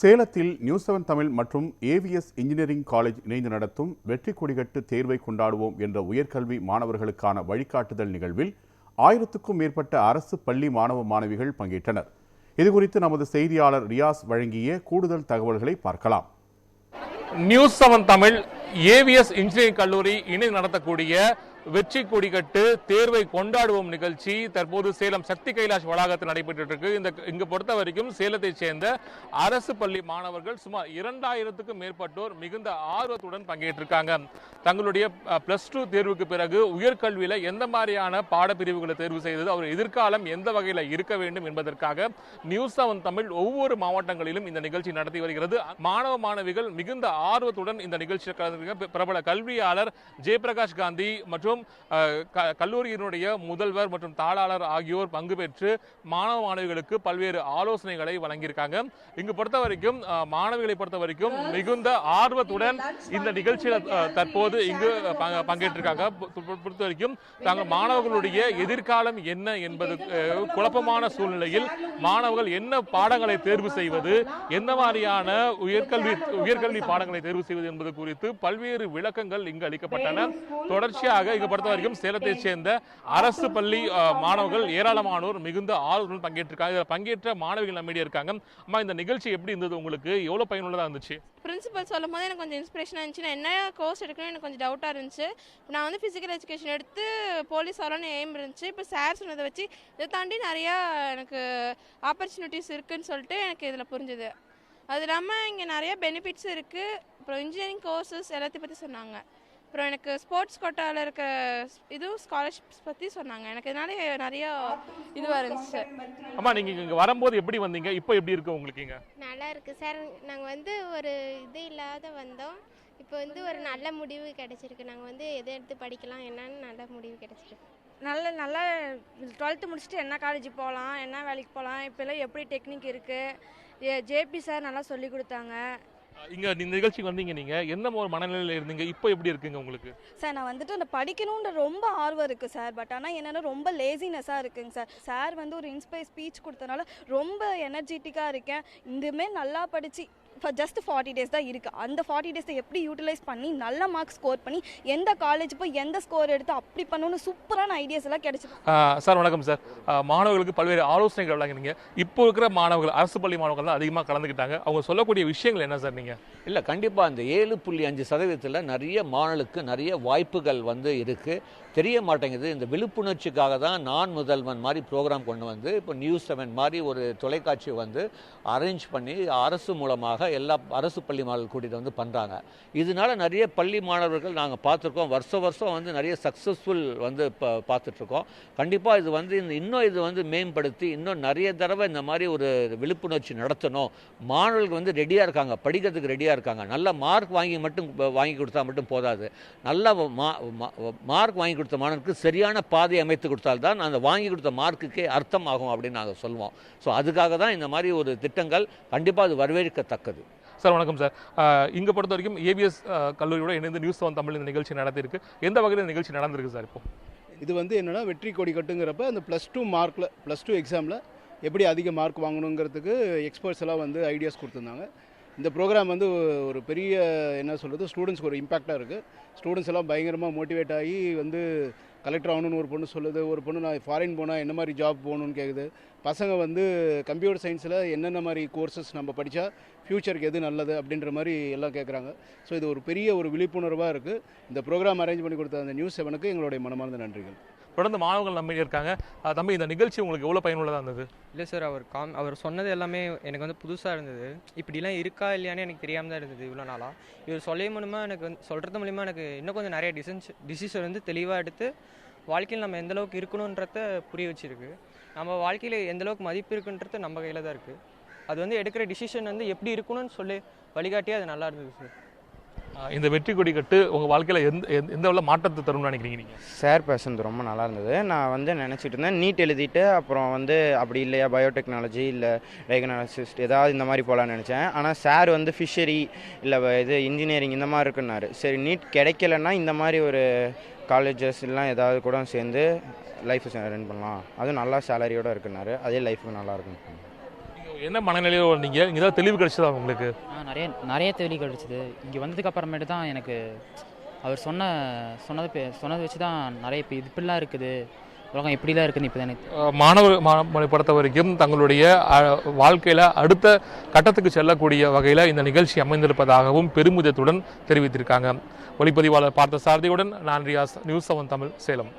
சேலத்தில் new seven Tamil மற்றும் AVS engineering college இணைந்து நடத்தும் வெற்றி கொடிகட்டு தேர்வை கொண்டாடுவோம் என்ற உயர்கல்வி மாணவர்களுக்கான வழிகாட்டுதல் நிகழ்வில் ஆயிரத்துக்கும் மேற்பட்ட அரசு பள்ளி மாணவ மாணவிகள் பங்கேற்றனர். இதுகுறித்து நமது செய்தியாளர் ரியாஸ் வழங்கிய கூடுதல் தகவல்களை பார்க்கலாம். News seven Tamil AVS engineering கல்லூரி இணை நடத்தக்கூடிய வெற்றி கொடிகட்டு தேர்வை கொண்டாடுவோம் நிகழ்ச்சி. தற்போது சேலம் சக்தி கைலாஷ் வளாகத்தில் நடைபெற்று இருக்கு இந்த இங்கு பொறுத்த வரைக்கும் சேலத்தைச் சேர்ந்த அரசு பள்ளி மாணவர்கள் சுமார் இரண்டாயிரத்துக்கும் மேற்பட்டோர் மிகுந்த ஆர்வத்துடன் பங்கேற்றிருக்காங்க. தங்களுடைய பிளஸ் டூ தேர்வுக்கு பிறகு உயர்கல்வியில எந்த மாதிரியான பாடப்பிரிவுகளை தேர்வு செய்தது அவர் எதிர்காலம் எந்த வகையில் இருக்க வேண்டும் என்பதற்காக நியூஸ் செவன் தமிழ் ஒவ்வொரு மாவட்டங்களிலும் இந்த நிகழ்ச்சி நடத்தி வருகிறது. மாணவ மாணவிகள் மிகுந்த ஆர்வத்துடன் இந்த நிகழ்ச்சியில் கலந்து பிரபல கல்வியாளர் ஜெயபிரகாஷ் காந்தி மற்றும் கல்லூரியினுடைய முதல்வர் மற்றும் தாளாளர் ஆகியோர் பங்கு பெற்று மாணவ மாணவிகளுக்கு பல்வேறு ஆலோசனைகளை வழங்கியிருக்காங்க. இங்கு பொறுத்த வரைக்கும் மாணவிகளை பொறுத்த வரைக்கும் மிகுந்த ஆர்வத்துடன் இந்த நிகழ்ச்சியில் தற்போது இங்கு பங்க- பங்கேற்றிருக்காங்க. பொறுத்த வரைக்கும் தாங்கள் மாணவர்களுடைய எதிர்காலம் என்ன என்பது குழப்பமான சூழ்நிலையில் மாணவர்கள் என்ன பாடங்களை தேர்வு செய்வது எந்த மாதிரியான உயர்கல்வி உயர்கல்வி பாடங்களை தேர்வு செய்வது என்பது குறித்து பல்வேறு விளக்கங்கள் இங்கு அளிக்கப்பட்டன. தொடர்ச்சியாக இங்கு பொறுத்த வரைக்கும் சேலத்தைச் சேர்ந்த அரசு பள்ளி மாணவர்கள் ஏராளமானோர் மிகுந்த ஆர்வத்துடன் பங்கேற்றிருக்காங்க. இதில் பங்கேற்ற மாணவிகள் நம்மிடையே இருக்காங்க. அம்மா இந்த நிகழ்ச்சி எப்படி இருந்தது உங்களுக்கு? எவ்வளவு பயனுள்ளதா இருந்துச்சு? பிரின்சிபல் சொல்லும் போது எனக்கு கொஞ்சம் இன்ஸ்பிரேஷனாக இருந்துச்சு. நான் என்ன கோர்ஸ் எடுக்கணும் எனக்கு கொஞ்சம் டவுட்டாக இருந்துச்சு. நான் வந்து ஃபிசிக்கல் எஜுகேஷன் எடுத்து போலீஸ் ஆகலான்னு எய்ம் இருந்துச்சு. இப்போ சார் சொன்னதை வச்சு இதை தாண்டி நிறையா எனக்கு ஆப்பர்ச்சுனிட்டிஸ் இருக்குன்னு சொல்லிட்டு எனக்கு இதில் புரிஞ்சுது. அது இல்லாமல் இங்கே நிறைய பெனிஃபிட்ஸ் இருக்குது அப்புறம் இன்ஜினியரிங் கோர்சஸ் எல்லாத்தையும் பற்றி சொன்னாங்க. அப்புறம் எனக்கு ஸ்போர்ட்ஸ் கோட்டாவில் இருக்க இதுவும் ஸ்காலர்ஷிப்ஸ் பற்றி சொன்னாங்க. எனக்கு இதனால நிறைய இதுவாக இருந்துச்சு அம்மா நீங்க இங்க வரும்போது எப்படி வந்தீங்க? இப்போ எப்படி இருக்கு உங்களுக்கு இங்க? நல்லா இருக்கு சார். நாங்கள் வந்து ஒரு இது இல்லாத வந்தோம். இப்போ வந்து ஒரு நல்ல முடிவு கிடைச்சிருக்கு. நாங்கள் வந்து எதை எடுத்து படிக்கலாம் என்னன்னு நல்ல முடிவு கிடைச்சிருக்கு. நல்ல நல்லா டுவெல்த்து முடிச்சுட்டு என்ன காலேஜ் போகலாம் என்ன வேலைக்கு போகலாம் இப்போல்லாம் எப்படி டெக்னிக் இருக்குது ஜேபி சார் நல்லா சொல்லி கொடுத்தாங்க. இங்க இந்த நிகழ்ச்சிக்கு வந்தீங்க நீங்க. எந்த ஒரு மனநிலையில இருந்தீங்க? இப்போ எப்படி இருக்குங்க உங்களுக்கு? சார் நான் வந்துட்டு அந்த படிக்கணுன்ற ரொம்ப ஆர்வம் இருக்குது சார். பட் ஆனால் என்னென்னா ரொம்ப லேசினஸாக இருக்குங்க சார். சார் வந்து ஒரு இன்ஸ்பைர் ஸ்பீச் கொடுத்தனால ரொம்ப எனர்ஜெட்டிக்காக இருக்கேன். இதுமே நல்லா படித்து இப்போ ஜஸ்ட் ஃபார்ட்டி டேஸ் தான் இருக்குது அந்த ஃபார்ட்டி டேஸை எப்படி யூட்டிலைஸ் பண்ணி நல்ல மார்க் ஸ்கோர் பண்ணி எந்த காலேஜ் போய் எந்த ஸ்கோர் எடுத்து அப்படி பண்ணணும்னு சூப்பரான ஐடியாஸ் எல்லாம் கிடைச்சிது. ஆஹ் சார் வணக்கம் சார். மாணவர்களுக்கு பல்வேறு ஆலோசனைகள் வழங்கினீங்க. இப்போ இருக்கிற மாணவர்கள் அரசு பள்ளி மாணவர்கள் தான் அதிகமாக கலந்துக்கிட்டாங்க. அவங்க சொல்லக்கூடிய விஷயங்கள் என்ன சார் நீங்க? இல்லை கண்டிப்பாக அந்த ஏழு புள்ளி அஞ்சு சதவீதத்தில் நிறைய மாணவர்களுக்கு நிறைய வாய்ப்புகள் வந்து இருக்குது தெரிய மாட்டேங்குது. இந்த விழிப்புணர்ச்சிக்காக தான் நான் முதல்வன் மாதிரி ப்ரோக்ராம் கொண்டு வந்து இப்போ நியூஸ் செவன் மாதிரி ஒரு தொலைக்காட்சி வந்து அரேஞ்ச் பண்ணி அரசு மூலமாக எல்லா அரசு பள்ளி மாணவர்கள் கூட்டிகிட்டு வந்து பண்ணுறாங்க இதனால நிறைய பள்ளி மாணவர்கள் நாங்கள் பார்த்துருக்கோம். வருஷம் வருஷம் வந்து நிறைய சக்ஸஸ்ஃபுல் வந்து இப்போ பார்த்துட்ருக்கோம். கண்டிப்பாக இது வந்து இந்த இன்னும் இது வந்து மேம்படுத்தி இன்னும் நிறைய தடவை இந்த மாதிரி ஒரு விழிப்புணர்ச்சி நடத்தணும். மாணவர்கள் வந்து ரெடியாக இருக்காங்க. படிக்கிறதுக்கு ரெடியாக இருக்காங்க. நல்ல மார்க் வாங்கி மட்டும் வாங்கி கொடுத்தா மட்டும் போதாது. நல்ல மார்க் வாங்கி கொடுத்த மாணவருக்கு சரியான பாதை அமைத்து கொடுத்தால்தான் அந்த வாங்கி கொடுத்த மார்க்குக்கே அர்த்தம் ஆகும் அப்படின்னு நாங்கள் சொல்லுவோம் ஸோ அதுக்காக தான் இந்த மாதிரி ஒரு திட்டங்கள் கண்டிப்பாக அது வரவேற்கத்தக்கது. சார் வணக்கம் சார். இங்க பொறுத்த வரைக்கும் ஏபிஎஸ் கல்லூரியோட இணைந்து நியூஸ் ஒன் தமிழ் இந்த நிகழ்ச்சி நடத்திருக்கு எந்த வகையில் நிகழ்ச்சி நடந்திருக்கு சார் இப்போ? இது வந்து என்னென்னா வெற்றி கொடி கட்டுங்கிறப்ப அந்த ப்ளஸ் டூ மார்க்கில் ப்ளஸ் டூ எக்ஸாமில் எப்படி அதிக மார்க் வாங்கணுங்கிறதுக்கு எக்ஸ்பர்ட்ஸ் எல்லாம் வந்து ஐடியாஸ் கொடுத்துருந்தாங்க. இந்த ப்ரோக்ராம் வந்து ஒரு பெரிய என்ன சொல்கிறது ஸ்டூடெண்ட்ஸ்க்கு ஒரு இம்பாக்டாக இருக்குது ஸ்டூடெண்ட்ஸ் எல்லாம் பயங்கரமாக மோட்டிவேட் ஆகி வந்து கலெக்டர் ஆகணும்னு ஒரு பொண்ணு சொல்லுது. ஒரு பொண்ணு நான் ஃபாரின் போனால் என்ன மாதிரி ஜாப் போகணும்னு கேட்குது பசங்க வந்து கம்ப்யூட்டர் சயின்ஸில் என்னென்ன மாதிரி கோர்சஸ் நம்ம படித்தா ஃப்யூச்சருக்கு எது நல்லது அப்படின்ற மாதிரி எல்லாம் கேட்குறாங்க ஸோ இது ஒரு பெரிய ஒரு விழிப்புணர்வாக இருக்குது இந்த ப்ரோக்ராம் அரேஞ்ச் பண்ணி கொடுத்த அந்த நியூஸ் செவனுக்கு எங்களுடைய மனமார்ந்த நன்றிகள். தொடர்ந்து மாணவர்கள் நம்ம இருக்காங்க. தம்பி இந்த நிகழ்ச்சி உங்களுக்கு எவ்வளவு பயனுள்ளதா இருந்தது? இல்லை சார் அவர் காம் அவர் சொன்னது எல்லாமே எனக்கு வந்து புதுசாக இருந்தது. இப்படிலாம் இருக்கா இல்லையான்னு எனக்கு தெரியாமல் தான் இருந்தது இவ்வளோ நாளாக இவர் சொல்ல மூலிமா எனக்கு வந்து சொல்கிறது மூலிமா எனக்கு இன்னும் கொஞ்சம் நிறைய டிசிஷன்ஸ் டிசிஷன் வந்து தெளிவாக எடுத்து வாழ்க்கையில் நம்ம எந்தளவுக்கு இருக்கணுன்றத புரிய வச்சுருக்கு. நம்ம வாழ்க்கையில் எந்த அளவுக்கு மதிப்பு இருக்குன்றது நம்ம கையில் தான் இருக்குது அது வந்து எடுக்கிற டிசிஷன் வந்து எப்படி இருக்கணும்னு சொல்லி வழிகாட்டியே அது நல்லா இருந்தது சார் இந்த வெற்றி கொடி கட்டு உங்க வாழ்க்கையில எந்த எந்த- எந்த மாற்றத்தை தரும்னு நினைக்கிறீங்க நீங்க? சார் பேசுனது ரொம்ப நல்லா இருந்தது. நான் வந்து நினச்சிட்டு இருந்தேன் நீட் எழுதிட்டு அப்புறம் வந்து அப்படி இல்லையா பயோடெக்னாலஜி இல்லை டயக்னாலஜிஸ்ட் ஏதாவது இந்த மாதிரி போகலான்னு நினச்சேன். ஆனால் சார் வந்து ஃபிஷரி இல்லை இது இன்ஜினியரிங் இந்த மாதிரி இருக்குன்னாரு. சரி நீட் கிடைக்கலன்னா இந்த மாதிரி ஒரு காலேஜஸ் எல்லாம் ஏதாவது கூட சேர்ந்து லைஃப் ரன் பண்ணலாம். அதுவும் நல்லா சேலரியோடு இருக்குன்னாரு. அதே லைஃபுக்கு நல்லா இருக்கும். என்ன மனநிலையில் வந்தீங்க இங்கே தான் தெளிவு கிடைச்சதா உங்களுக்கு? நிறைய நிறைய தெளிவு கிடச்சிது. இங்கே வந்ததுக்கு அப்புறமேட்டு தான் எனக்கு அவர் சொன்ன சொன்னதை சொன்னதை வச்சு தான் நிறைய இப்போ இப்படிலாம் இருக்குது. உலகம் இப்படிலாம் இருக்குன்னு இப்போ எனக்கு மாணவர் பொறுத்த வரைக்கும் தங்களுடைய வாழ்க்கையில அடுத்த கட்டத்துக்கு செல்லக்கூடிய வகையில் இந்த நிகழ்ச்சி அமைந்திருப்பதாகவும் பெருமிதத்துடன் தெரிவித்திருக்காங்க. ஒளிப்பதிவாளர் பார்த்த சாரதியுடன் நான் ரியாஸ் நியூஸ் செவன் தமிழ் சேலம்.